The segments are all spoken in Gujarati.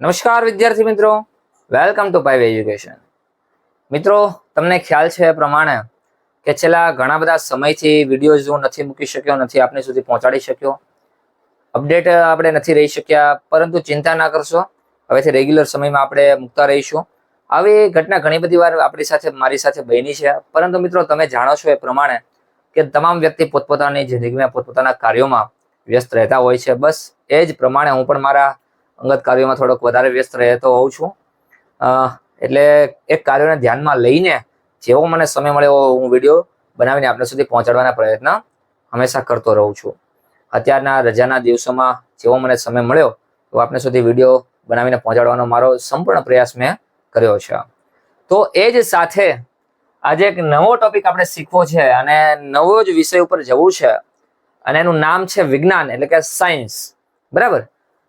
નમસ્કાર વિદ્યાર્થી મિત્રો. વેલકમ ટુ પાઇવ એજ્યુકેશન મિત્રો, તમને ખ્યાલ છે પ્રમાણે કે છેલ્લા ઘણા બધા સમયથી વિડીયોઝ હું નથી મૂકી શક્યો, નથી આપને સુધી પહોંચાડી શક્યો. અપડેટ આપણે નથી રહી શક્યા, પરંતુ ચિંતા ના કરશો. હવેથી રેગ્યુલર સમયમાં આપણે મૂકતા રહીશું. આવી ઘટના ઘણી બધી વાર આપણી સાથે, મારી સાથે બની છે. પરંતુ મિત્રો, તમે જાણો છો એ પ્રમાણે કે તમામ વ્યક્તિ પોતપોતાની જિંદગીમાં, પોતપોતાના કાર્યોમાં વ્યસ્ત રહેતા હોય છે. બસ એ જ પ્રમાણે હું પણ મારા અંગત કાર્યોમાં થોડોક વધારે વ્યસ્ત રહેતો હોઉં છું. એટલે એક કાર્યોને ધ્યાનમાં લઈને જેવો મને સમય મળે એવો હું વીડિયો બનાવીને આપણા સુધી પહોંચાડવાના પ્રયત્ન હંમેશા કરતો રહું છું. અત્યારના રજાના દિવસોમાં જેવો મને સમય મળ્યો તો આપને સુધી વીડિયો બનાવીને પહોંચાડવાનો મારો સંપૂર્ણ પ્રયાસ મેં કર્યો છે. તો એ જ સાથે આજે એક નવો ટોપિક આપણે શીખવો છે અને નવો જ વિષય ઉપર જવું છે. અને એનું નામ છે વિજ્ઞાન એટલે કે સાયન્સ બરાબર?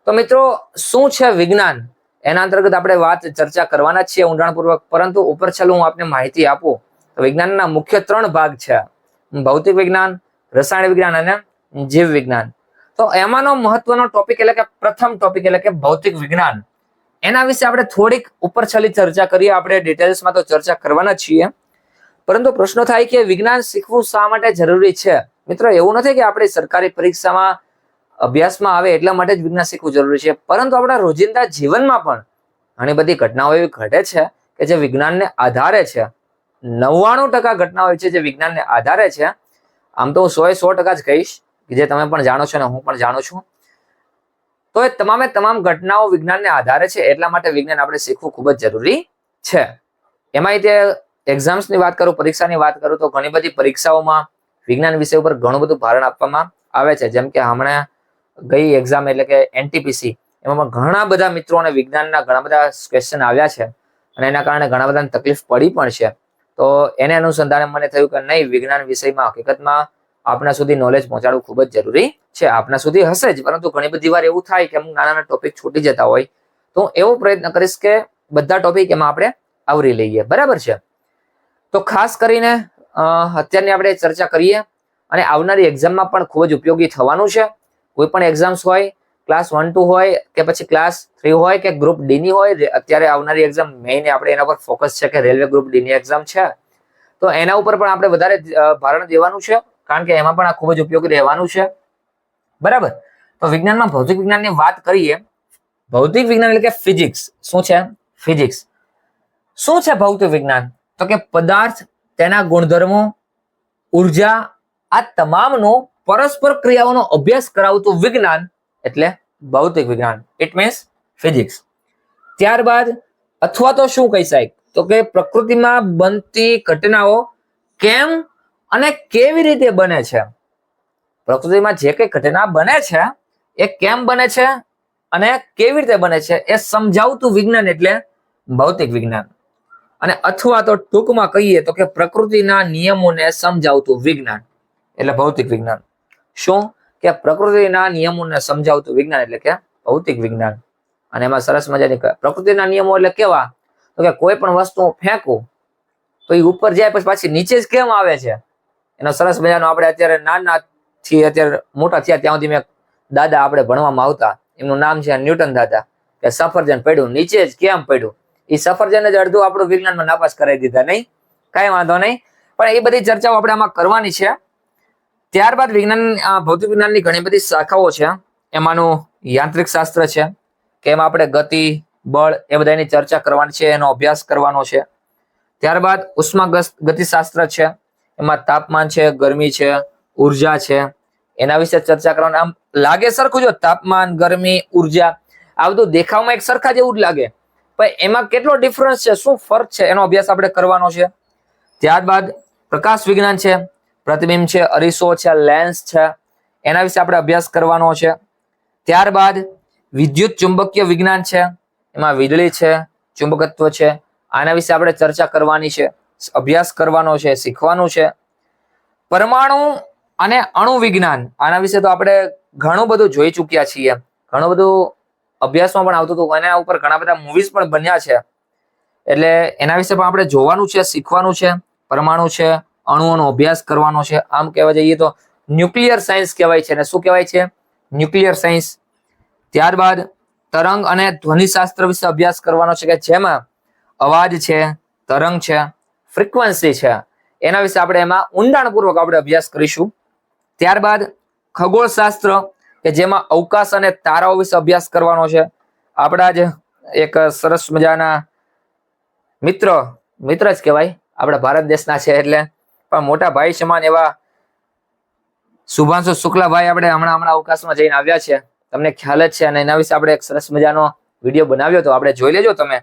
તો મિત્રો, શું છે વિજ્ઞાન? એના અંતર્ગત આપણે વાત ચર્ચા કરવાના છીએ ઊંડાણપૂર્વક, પરંતુ ઉપર છેલ્લું હું આપને માહિતી આપું. તો વિજ્ઞાનના મુખ્ય ત્રણ ભાગ છે. ભૌતિક વિજ્ઞાન, રસાયણ વિજ્ઞાન અને જીવ વિજ્ઞાન. તો એમાંનો મહત્વનો ટોપિક એટલે કે પ્રથમ ટોપિક એટલે કે ભૌતિક વિજ્ઞાન. એના વિશે આપણે થોડીક ઉપર છેલ્લી ચર્ચા કરીએ. આપણે ડિટેલ્સમાં તો ચર્ચા કરવાના છીએ. પરંતુ પ્રશ્ન થાય કે વિજ્ઞાન શીખવું શા માટે જરૂરી છે? મિત્રો, એવું નથી કે આપણે સરકારી પરીક્ષામાં અભ્યાસમાં આવે એટલા માટે જ વિજ્ઞાન શીખવું જરૂરી છે. પરંતુ આપણા રોજિંદા જીવનમાં પણ ઘણી બધી ઘટનાઓ એવી ઘટે છે કે જે વિજ્ઞાનને આધારે છે. નવ્વાણું ટકા ઘટનાઓ છે જે વિજ્ઞાનને આધારે છે. આમ તો હું સો સો ટકા જ કહીશ કે જે તમે પણ જાણો છો અને હું પણ જાણું છું. તો એ તમામે તમામ ઘટનાઓ વિજ્ઞાનને આધારે છે એટલા માટે વિજ્ઞાન આપણે શીખવું ખૂબ જ જરૂરી છે. એમાંય તે એક્ઝામ્સની વાત કરું, પરીક્ષાની વાત કરું તો ઘણી બધી પરીક્ષાઓમાં વિજ્ઞાન વિષય ઉપર ઘણું બધું ભારણ આપવામાં આવે છે. જેમ કે હમણાં ગઈ એક્ઝામ એટલે કે એનટીપીસી એમાં ઘણા બધા મિત્રોને વિજ્ઞાનના ઘણા બધા ક્વેશ્ચન આવ્યા છે અને એના કારણે ઘણા બધાને તકલીફ પડી પણ છે. તો એને અનુસંધાને મને થયું કે નહીં, વિજ્ઞાન વિષયમાં હકીકતમાં આપણા સુધી નોલેજ પહોંચાડવું ખૂબ જ જરૂરી છે. આપણા સુધી હશે જ, પરંતુ ઘણી બધી વાર એવું થાય કે અમુક નાના નાના ટોપિક છૂટી જતા હોય. તો હું એવો પ્રયત્ન કરીશ કે બધા ટોપિક એમાં આપણે આવરી લઈએ. બરાબર છે? તો ખાસ કરીને અત્યારની આપણે ચર્ચા કરીએ અને આવનારી એક્ઝામમાં પણ ખૂબ જ ઉપયોગી થવાનું છે. કોઈ પણ એક્ઝામ્સ હોય ક્લાસ વન ટુ હોય કે પછી ક્લાસ થ્રી હોય કે ગ્રુપ ડી ની હોય અત્યારે આવનારી એક્ઝામ મેઇન આપણે એના પર ફોકસ છે કે રેલવે ગ્રુપ ડી ની એક્ઝામ છે. તો એના ઉપર પણ આપણે વધારે ભારણ દેવાનું છે, કારણ કે એમાં પણ આ ખૂબ જ ઉપયોગી રહેવાનું છે. બરાબર? તો વિજ્ઞાનમાં ભૌતિક વિજ્ઞાનની વાત કરીએ, ભૌતિક વિજ્ઞાન એટલે કે ફિઝિક્સ શું છે? ફિઝિક્સ શું છે ભૌતિક વિજ્ઞાન? તો કે પદાર્થ, તેના ગુણધર્મો, ઊર્જા, આ તમામનો પરસ્પર ક્રિયાઓનો અભ્યાસ કરાવતું વિજ્ઞાન એટલે ભૌતિક વિજ્ઞાન. ઇટ મીન્સ ફિઝિક્સ ત્યારબાદ, અથવા તો શું કહી શકાય તો કે પ્રકૃતિમાં બનતી ઘટનાઓ કેમ અને કેવી રીતે બને છે? પ્રકૃતિમાં જે કઈ ઘટના બને છે, એ કેમ બને છે અને કેવી રીતે બને છે, એ સમજાવતું વિજ્ઞાન એટલે ભૌતિક વિજ્ઞાન. અને અથવા તો ટૂંકમાં કહીએ તો કે પ્રકૃતિના નિયમોને સમજાવતું વિજ્ઞાન એટલે ભૌતિક વિજ્ઞાન. શું? કે પ્રકૃતિના નિયમોને સમજાવતું વિજ્ઞાન એટલે કે ભૌતિક વિજ્ઞાન. અને એમાં સરસ મજાની પ્રકૃતિના નિયમો એટલે કેવા? તો કે કોઈ પણ વસ્તુ ફેંકું, તો એ ઉપર જાય પછી પાછી નીચે જ કેમ આવે છે? એનો સરસ મજાનો આપણે અત્યારે નાના થી અત્યારે મોટા થયા ત્યાં સુધી મેં દાદા આપણે ભણવામાં આવતા. એમનું નામ છે ન્યૂટન દાદા. કે સફરજન પડ્યું, નીચે જ કેમ પડ્યું? એ સફરજન જ અડધું આપણું વિજ્ઞાનમાં નાપાસ કરાવી દીધા, નહીં? કઈ વાંધો નહીં. પણ એ બધી ચર્ચાઓ આપણે આમાં કરવાની છે. ત્યારબાદ વિજ્ઞાન ભૌતિક વિજ્ઞાનની ઘણી બધી શાખાઓ છે. એમાંનું યાંત્રિક શાસ્ત્ર છે, કે એમાં આપણે ગતિ, બળ એ બધાની ચર્ચા કરવાની છે, એનો અભ્યાસ કરવાનો છે. ત્યારબાદ ઉષ્મા ગતિશાસ્ત્ર છે, એમાં તાપમાન છે, ગરમી છે, ઊર્જા છે. એના વિશે ચર્ચા કરવાની. આમ લાગે સરખું જો તાપમાન, ગરમી, ઊર્જા, આ બધું દેખાવમાં એક સરખા જેવું જ લાગે. પણ એમાં કેટલો ડિફરન્સ છે? શું ફરક છે? એનો અભ્યાસ આપણે કરવાનો છે. ત્યારબાદ પ્રકાશ વિજ્ઞાન છે પ્રતિબિંબ છે, અરીસો છે લેન્સ છે. એના વિશે આપણે અભ્યાસ કરવાનો છે. ત્યારબાદ વિદ્યુત ચુંબકીય વિજ્ઞાન છે, એમાં વીજળી છે, ચુંબકત્વ છે. આના વિશે આપણે ચર્ચા કરવાની છે, અભ્યાસ કરવાનો છે, શીખવાનું છે. પરમાણુ અને અણુ વિજ્ઞાન, આના વિશે તો આપણે ઘણું બધું જોઈ ચૂક્યા છીએ. ઘણું બધું અભ્યાસમાં પણ આવતું હતું એના ઉપર ઘણા બધા મૂવીઝ પણ બન્યા છે. એટલે એના વિશે પણ આપણે જોવાનું છે, શીખવાનું છે. પરમાણુ છે અણુઓનો અભ્યાસ કરવાનો છે. આમ કહેવા જઈએ તો ન્યુક્લિયર સાયન્સ કહેવાય છે. અને શું કહેવાય છે? Nuclear science. ત્યારબાદ તરંગ અને ધ્વનિશાસ્ત્ર વિશે અભ્યાસ કરવાનો છે કે જેમાં અવાજ છે, તરંગ છે, ફ્રીક્વન્સી છે. એના વિશે આપણે એમાં ઊંડાણપૂર્વક આપણે અભ્યાસ કરીશું. ત્યારબાદ ખગોળશાસ્ત્ર કે જેમાં અવકાશ અને તારાઓ વિશે અભ્યાસ કરવાનો છે. આપણા જ એક સરસ મજાના મિત્ર મિત્ર જ કહેવાય. આપણા ભારત દેશના છે એટલે પણ મોટા ભાઈ સમાન એવા શુભાંશુ શુક્લાભાઈ આપણે હમણાં હમણાં અવકાશમાં જઈને આવ્યા છે. તમને ખ્યાલ જ છે અને એના વિશે આપણે એક સરસ મજાનો વીડિયો બનાવ્યો હતો. આપણે જોઈ લેજો તમે.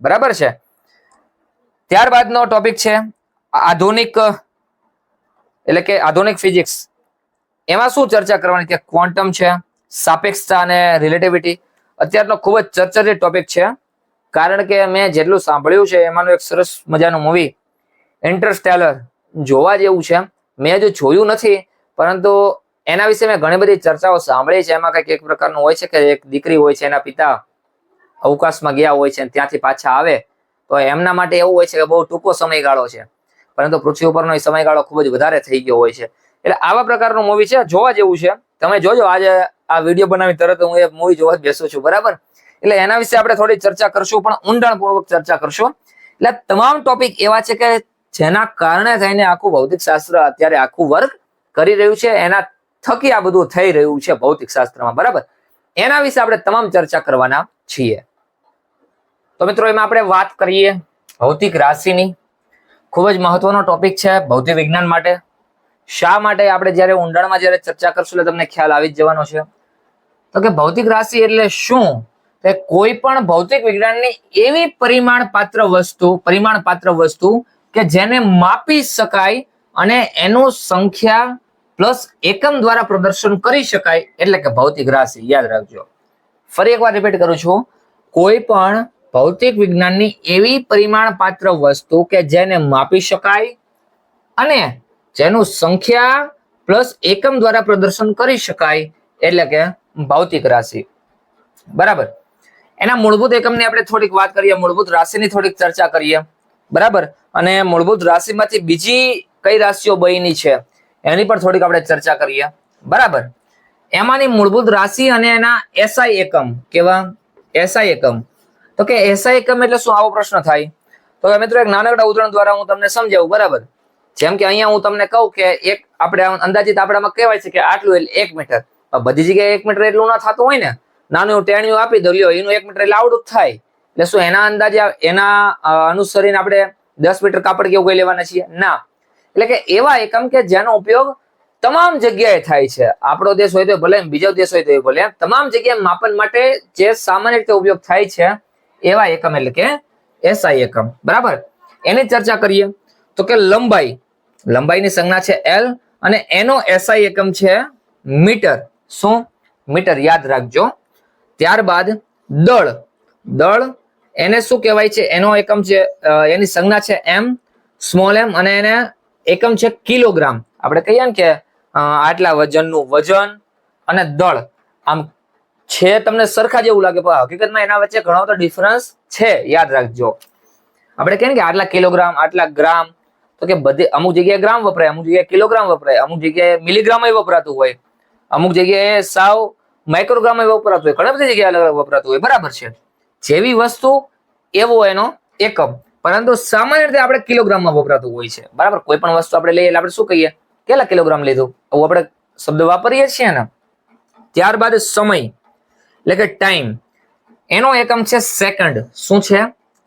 બરાબર છે? ત્યારબાદનો ટોપિક છે આધુનિક, એટલે કે આધુનિક ફિઝિક્સ એમાં શું ચર્ચા કરવાની કે ક્વોન્ટમ છે, સાપેક્ષતા અને રિલેટિવિટી અત્યારનો ખૂબ જ ચર્ચિત ટોપિક છે. કારણ કે મેં જેટલું સાંભળ્યું છે, એમાંનું એક સરસ મજાનું મૂવી ઇન્ટરસ્ટેલર જોવા જેવું છે. મેં હજુ જોયું નથી, પરંતુ એના વિશે મેં ઘણી બધી ચર્ચાઓ સાંભળી છે. એમાં કંઈક એક પ્રકારનું હોય છે કે એક દીકરી હોય છે, એના પિતા અવકાશમાં ગયા હોય છે ત્યાંથી પાછા આવે, તો એમના માટે એવું હોય છે કે બહુ ટૂંકો સમયગાળો છે. પરંતુ પૃથ્વી ઉપરનો એ સમયગાળો ખૂબ જ વધારે થઈ ગયો હોય છે. એટલે આવા પ્રકારનું મૂવી છે, જોવા જેવું છે. તમે જોજો, આજે આ વીડિયો બનાવી તરત હું એ મૂવી જોવા જ બેસું છું, બરાબર? એટલે એના વિશે આપણે થોડી ચર્ચા કરશું, પણ ઊંડાણપૂર્વક ચર્ચા કરશું. એટલે તમામ ટોપિક એવા છે કે જેના કારણે થઈને આખું ભૌતિક શાસ્ત્ર અત્યારે આખું વર્ક કરી રહ્યું છે, એના થકી આ બધું થઈ રહ્યું છે ભૌતિક શાસ્ત્રમાં બરાબર? એના વિશે આપણે તમામ ચર્ચા કરવાના છીએ. તો મિત્રો, એમાં આપણે વાત કરીએ ભૌતિક રાશિની. ખૂબ જ મહત્વનો ટોપિક છે ભૌતિક વિજ્ઞાન માટે. શા માટે આપણે જ્યારે ઊંડાણમાં જ્યારે ચર્ચા કરશું એટલે તમને ખ્યાલ આવી જ જવાનો છે. તો કે ભૌતિક રાશિ એટલે શું? કે કોઈ પણ ભૌતિક વિજ્ઞાનની એવી પરિમાણ પાત્ર વસ્તુ પરિમાણ પાત્ર વસ્તુ કે જેને માપી શકાય અને એનું સંખ્યા પ્લસ એકમ દ્વારા પ્રદર્શન કરી શકાય એટલે કે ભૌતિક રાશિ, યાદ રાખજો. ફરી એકવાર રિપીટ કરું છું. કોઈ પણ ભૌતિક વિજ્ઞાનની એવી પરિમાણ પાત્ર વસ્તુ કે જેને માપી શકાય અને જેનું સંખ્યા પ્લસ એકમ દ્વારા પ્રદર્શન કરી શકાય એટલે કે ભૌતિક રાશિ. બરાબર? એના મૂળભૂત એકમની આપણે થોડીક વાત કરીએ, મૂળભૂત રાશિની થોડીક ચર્ચા કરીએ. બરાબર? અને મૂળભૂત રાશિમાંથી બીજી કઈ રાશિઓ બની છે? એની પણ થોડીક આપણે ચર્ચા કરીએ. બરાબર? એમાંની મૂળભૂત રાશિ અને એના એસઆઈ એકમ કેવા? એસઆઈ એકમ. તો કે એસઆઈ એકમ એટલે શું? આવો પ્રશ્ન થાય. તો મિત્રો એક નાનકડા ઉદાહરણ દ્વારા હું તમને સમજાવું, બરાબર? જેમ કે અહીંયા હું તમને કહું કે એક આપણે અંદાજિત આપણામાં કહેવાય છે કે આટલું એટલે એક મીટર. બધી જગ્યાએ એક મીટર એટલું ના થતું હોય ને. નાનું ટેણિયું આપી દો, લ્યો, એનું એક મીટર એટલે આવડું થાય. એટલે શું, એના અંદાજે એના અનુસરીને આપણે દસ મીટર કાપડ કેવું કઈ લેવાના છીએ? ના. એટલે કે એવા એકમ કે જેનો ઉપયોગ તમામ જગ્યાએ થાય છે. આપણો દેશ હોય તો ભલે બીજો દેશ હોય તો ભલે. તમામ જગ્યાએ માપન માટે જે સામાન્ય રીતે ઉપયોગ થાય છે, એવા એકમ એટલે કે એસઆઈ એકમ. બરાબર? એની ચર્ચા કરીએ. તો કે લંબાઈ. લંબાઈની સંજ્ઞા છે એલ અને એનો એસઆઈ એકમ છે મીટર. શું? મીટર. યાદ રાખજો. ત્યારબાદ દળ. દળ એને શું કહેવાય છે? એનો એકમ છે એની સંજ્ઞા છે એમ સ્મોલ એમ અને એને એકમ છે કિલોગ્રામ. આપણે કહીએ ને કે આટલા વજનનું વજન અને દળ. આમ છે તમને સરખા જેવું લાગે, પણ હકીકતમાં એના વચ્ચે ઘણો બધો ડિફરન્સ છે. યાદ રાખજો. આપણે કહીએ કે આટલા કિલોગ્રામ, આટલા ગ્રામ, તો કે બધી, અમુક જગ્યાએ ગ્રામ વપરાય, અમુક જગ્યાએ કિલોગ્રામ વપરાય, અમુક જગ્યાએ મિલીગ્રામ વપરાતું હોય, અમુક જગ્યાએ સાવ માઇક્રોગ્રામ વપરાતું હોય, ઘણી બધી જગ્યાએ અલગ અલગ વપરાતું હોય. બરાબર છે. જેવી વસ્તુ એવો એનો એકમ. પરંતુ સામાન્ય રીતે આપણે કિલોગ્રામમાં વપરાતું હોય છે. બરાબર? કોઈ પણ વસ્તુ આપણે લઈએ આપણે શું કહીએ? કેટલા કિલોગ્રામ લીધું? આવું આપણે શબ્દ વાપરીએ છીએ ને? ત્યારબાદ સમય. એટલે કે ટાઈમ એનો એકમ છે સેકન્ડ શું છે?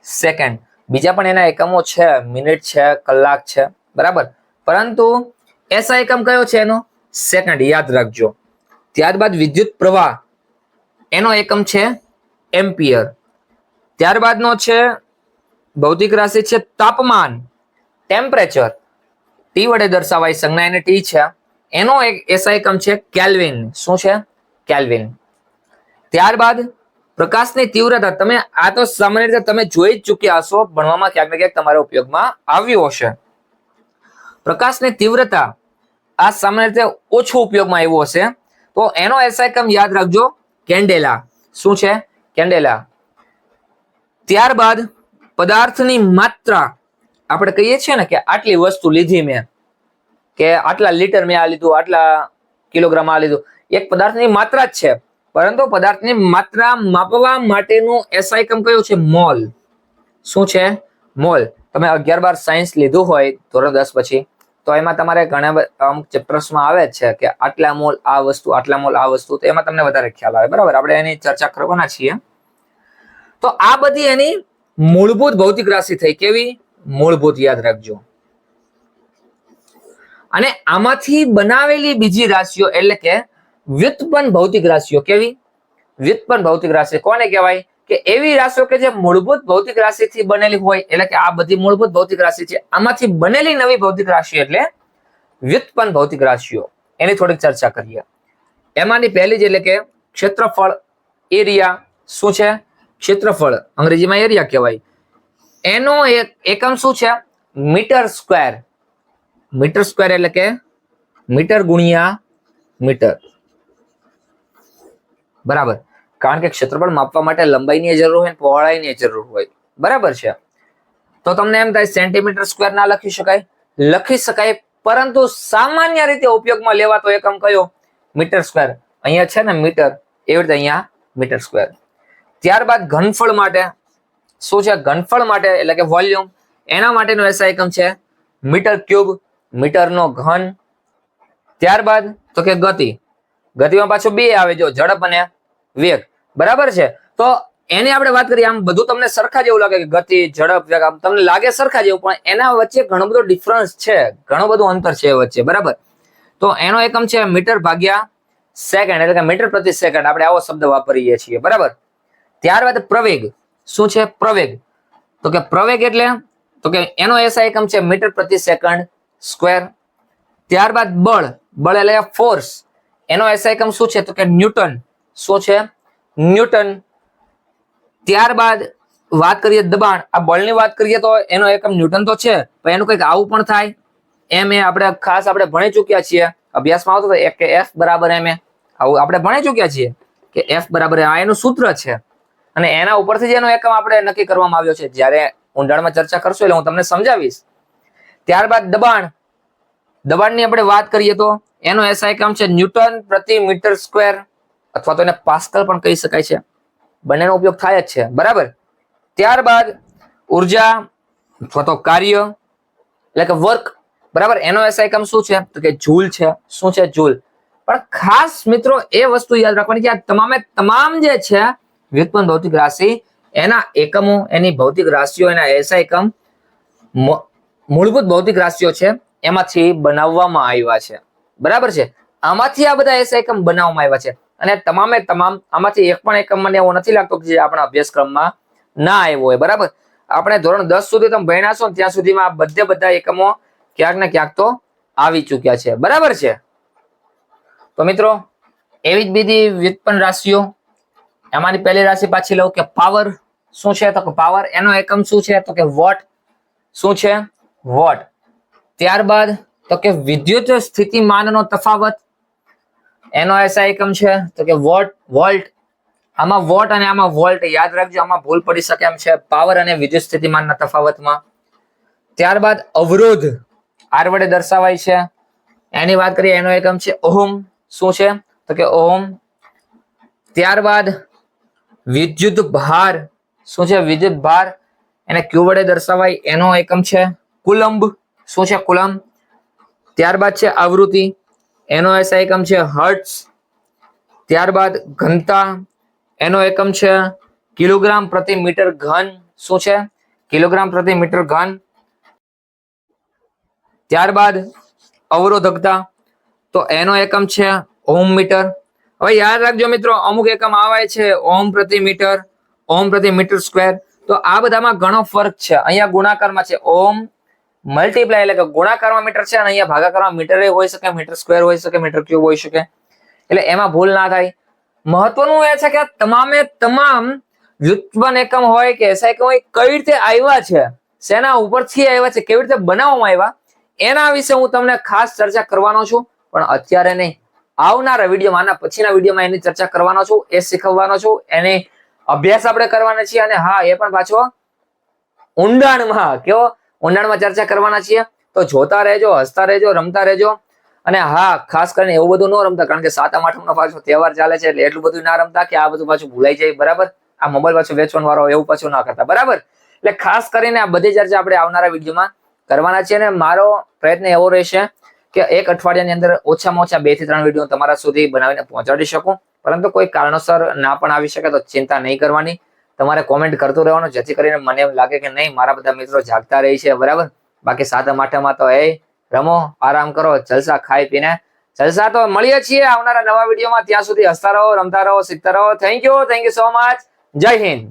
સેકન્ડ બીજા પણ એના એકમો છે. મિનિટ છે, કલાક છે. બરાબર? પરંતુ એસા એકમ કયો છે એનો? સેકન્ડ યાદ રાખજો. ત્યારબાદ વિદ્યુત પ્રવાહ. એનો એકમ છે એમ્પિયર. ત્યારબાદનો છે ભૌતિક રાશિ છે તાપમાન ટેમ્પરેચર ટી વડે દર્શાવાય સંજ્ઞા એને ટી છે. એનો એક એસા એકમ છે કેલ્વિન. શું છે? કેલ્વિન. ત્યારબાદ પ્રકાશની તીવ્રતા, તમે આ તો સામાન્ય રીતે તમે જોઈ જ ચૂક્યા હશો, ભણવામાં ક્યાંક ને ક્યાંક તમારા ઉપયોગમાં આવ્યું હશે. પ્રકાશની તીવ્રતા આ સામાન્ય રીતે ઓછો ઉપયોગમાં આવ્યું હશે. તો એનો એસા એકમ યાદ રાખજો, કેન્ડેલા. શું છે? કેન્ડેલા. ત્યારબાદ પદાર્થની માત્રા આપણે કહીએ છીએ ને કે આટલી વસ્તુ લીધી મેં, કે આટલા લીટર મેં આ લીધું, આટલા કિલોગ્રામ આ લીધું, એક પદાર્થની માત્રા જ છે. પરંતુ પદાર્થની માત્રા માપવા માટેનું એસઆઈ કમ કયું છે? મોલ. શું છે? મોલ. તમે અગિયાર બાર સાયન્સ લીધું હોય, ધોરણ દસ પછી, તો એમાં તમારે ઘણા અમુક ચેપ્ટર્સમાં આવે છે કે આટલા મોલ, આ વસ્તુ, આટલા મોલ, આ વસ્તુ, તો એમાં તમને વધારે ખ્યાલ આવે. બરાબર? આપણે એની ચર્ચા કરવાના છીએ. તો આ બધી એની મૂળભૂત ભૌતિક રાશિ થઈ કેવી? મૂળભૂત યાદ રાખજો. અને આમાંથી બનાવેલી બીજી રાશિઓ એટલે કે વ્યુત્પન્ન ભૌતિક રાશિઓ કેવી? વ્યુત્પન્ન ભૌતિક રાશિ કોને કહેવાય? કે એવી રાશિઓ કે જે મૂળભૂત ભૌતિક રાશિથી બનેલી હોય, એટલે કે આ બધી મૂળભૂત ભૌતિક રાશિ છે, આમાંથી બનેલી નવી ભૌતિક રાશિ એટલે વ્યુત્પન્ન ભૌતિક રાશિઓ. એની થોડીક ચર્ચા કરીએ. એમાંની પહેલી જ એટલે કે ક્ષેત્રફળ, એરિયા શું છે? ક્ષેત્રફળ, અંગ્રેજીમાં એરિયા કહેવાય. એનો એક, એકમ શું છે? Metre square. મીટર સ્ક્વેર એટલે કે મીટર ગુણ્યા મીટર. બરાબર. કારણ કે ક્ષેત્રફળ માપવા માટે લંબાઈની જરૂર હોય પહોળાઈની જરૂર હોય. બરાબર છે. તો તમને એમ થાય સેન્ટીમીટર સ્ક્વેર ના લખી શકાય? લખી શકાય, પરંતુ સામાન્ય રીતે ઉપયોગમાં લેવાતો એકમ કયો? Metre square. અહીંયા છે ને મીટર. એવી રીતે અહીંયા મીટર સ્ક્વેર. ત્યારબાદ ઘનફળ માટે, શું છે ઘનફળ માટે? એટલે કે વોલ્યુમ એના માટેનો એસઆઈ એકમ છે મીટર ક્યુબ, મીટરનો ઘન. ત્યારબાદ, તો કે ગતિ. ગતિમાં પાછું બે આવે, જો ઝડપ અને વેગ. બરાબર છે? તો એની આપણે વાત કરીએ, આમ બધું તમને સરખા જેવું લાગે કે ગતિ, ઝડપ, વેગ, આમ તમને લાગે સરખા જેવું, પણ એના વચ્ચે ઘણો બધો ડિફરન્સ છે. ઘણો બધું અંતર છે વચ્ચે, બરાબર? તો એનો એકમ છે મીટર ભાગ્યા સેકન્ડ એટલે કે મીટર પ્રતિ સેકન્ડ આપણે આવો શબ્દ વાપરીએ છીએ, બરાબર? ત્યારબાદ પ્રવેગ. શું છે પ્રવેગ? તો કે પ્રવેગ એટલે, તો કે એનો એસઆઈ એકમ છે મીટર પ્રતિ સેકન્ડ સ્ક્વેર. ત્યારબાદ બળ બળ એટલે ફોર્સ એનો એસઆઈ એકમ શું છે? તો કે ન્યૂટન. શું છે? ન્યૂટન. ત્યારબાદ વાત કરીએ દબાણ. આ બળની વાત કરીએ તો એનો એકમ ન્યૂટન તો છે, પણ એનું કંઈક આવું પણ થાય. એમ એ આપણે ખાસ આપણે ભણી ચૂક્યા છીએ. અભ્યાસમાં આવતો હતો કે એફ બરાબર એમ એ આવું આપણે ભણી ચૂક્યા છીએ કે એફ બરાબર આ એનું સૂત્ર છે. અને એના ઉપરથી જેનો એકમ આપણે નક્કી કરવામાં આવ્યો છે. જ્યારે ઊંડાણમાં ચર્ચા કરશો એટલે હું તમને સમજાવીશ. ત્યારબાદ દબાણ. દબાણની આપણે વાત કરીએ તો એનો એસઆઈ એકમ છે ન્યૂટન પ્રતિ મીટર સ્ક્વેર અથવા તો એને પાસ્કલ પણ કહી શકાય છે. બંનેનો ઉપયોગ થાય જ છે. બરાબર? ત્યારબાદ ઊર્જા અથવા તો કાર્ય એટલે કે વર્ક. બરાબર? એનો એસઆઈ એકમ શું છે? તો કે જૂલ છે. શું છે? જૂલ. પણ ખાસ મિત્રો એ વસ્તુ યાદ રાખવાની કે આ તમામે તમામ જે છે વ્યુત્પન્ન ભૌતિક રાશિ, એના એકમો, એની ભૌતિક રાશિઓ, એના એસા એકમ મૂળભૂત ભૌતિક રાશિઓ છે, એમાંથી બનાવવામાં આવ્યા છે. બરાબર છે? આમાંથી આ બધા એસા એકમ બનાવવામાં આવ્યા છે. અને તમામે તમામ, આમાંથી એક પણ એકમ મને એવો નથી લાગતો કે જે આપણા અભ્યાસક્રમમાં ના આવ્યો હોય. બરાબર? આપણે ધોરણ દસ સુધી તમે ભણ્યા છો ત્યાં સુધીમાં આ બધે બધા એકમો ક્યાંક ને ક્યાંક તો આવી ચૂક્યા છે. બરાબર છે? તો મિત્રો, એવી જ બીજી વ્યુત્પન્ન રાશિઓ એમાંની પહેલી રાશિ પાછી લઉં કે પાવર શું છે? તો કે પાવર એનો એકમ શું છે? તો કે વોટ શું છે? વોટ ત્યારબાદ તો કે વિદ્યુત સ્થિતિમાનનો તફાવત. એનો એસા એકમ છે? તો કે વોટ વોલ્ટ આમાં વોટ અને આમાં વોલ્ટ યાદ રાખજો, આમાં ભૂલ પડી શકે એમ છે. પાવર અને વિદ્યુત સ્થિતિમાનના તફાવતમાં. ત્યારબાદ અવરોધ. આર વડે દર્શાવાય છે. એની વાત કરીએ, એનો એકમ છે ઓહમ. શું છે? તો કે ઓહમ. ત્યારબાદ વિદ્યુત ભાર. શું છે વિદ્યુત ભાર? એને ક્યુ વડે દર્શાવાય? એનો એકમ છે કુલંબ. શું છે કુલંબ? ત્યારબાદ છે આવૃત્તિ. એનો એસા એકમ છે હર્ટ્સ ત્યારબાદ ઘનતા. એનો એકમ છે કિલોગ્રામ પ્રતિ મીટર ઘન. શું છે? કિલોગ્રામ પ્રતિ મીટર ઘન. ત્યારબાદ અવરોધકતા. તો એનો એકમ છે ઓમ મીટર. હવે યાદ રાખજો મિત્રો, અમુક એકમ આવે છે ઓમ પ્રતિ મીટર ઓમ પ્રતિ મીટર સ્ક્વેર. તો આ બધામાં ઘણો ફરક છે. અહીંયા ગુણાકારમાં છે ઓમ મલ્ટીપ્લાય એટલે કે ગુણાકારમાં મીટર છે અને અહીંયા ભાગાકારમાં મીટર હોઈ શકે, મીટર સ્ક્વેર હોઈ શકે, મીટર ક્યુબ હોઈ શકે. એટલે એમાં ભૂલ ના થાય. મહત્વનું એ છે કે તમામે તમામ વ્યુત્પન્ન એકમ હોય કે એસઆઈ એકમ હોય, કઈ રીતે આવ્યા છે, શેના ઉપરથી આવ્યા છે, કેવી રીતે બનાવવામાં આવ્યા, એના વિશે હું તમને ખાસ ચર્ચા કરવાનો છું. પણ અત્યારે નહીં. આવનારા વિડીયોમાં, આના પછીના વિડીયોમાં એની ચર્ચા કરવાનો છું, એ શીખવવાનો છું, એને અભ્યાસ આપણે કરવાના છીએ અને હા, એ પણ પાછો ઊંડાણમાં, કેવો? ઊંડાણમાં ચર્ચા કરવાના છીએ. તો જોતા રહેજો, હસતા રહેજો, રમતા રહેજો. અને હા, ખાસ કરીને એવું બધું ન રમતા, કારણ કે સાતમ, આઠમનો પાછો તહેવાર ચાલે છે, એટલે એટલું બધું ના રમતા કે આ બધું પાછું ભૂલાઈ જાય, બરાબર? આ મોબાઈલ પાછું વેચવાનું વાળો એવું પાછું ના કરતા, બરાબર? એટલે ખાસ કરીને આ બધી ચર્ચા આપણે આવનારા વિડીયોમાં કરવાના છે અને મારો પ્રયત્ન એવો રહેશે કે એક અઠવાડિયાની અંદર ઓછામાં ઓછા બેથી ત્રણ વીડિયો તમારા સુધી બનાવીને પહોંચાડી શકું. પરંતુ કોઈ કારણોસર ના પણ આવી શકે તો ચિંતા નહીં કરવાની. તમારે કોમેન્ટ કરતું રહેવાનું, જેથી કરીને મને એમ લાગે કે નહીં, મારા બધા મિત્રો જાગતા રહી છે, બરાબર? બાકી સાતમ આઠમમાં તો એ રમો, આરામ કરો, જલસા ખાઈ પીને. જલસા તો મળીએ છીએ આવનારા નવા વિડીયોમાં ત્યાં સુધી હસતા રહો, રમતા રહો, શીખતા રહો. Thank you thank you so much Jai Hind.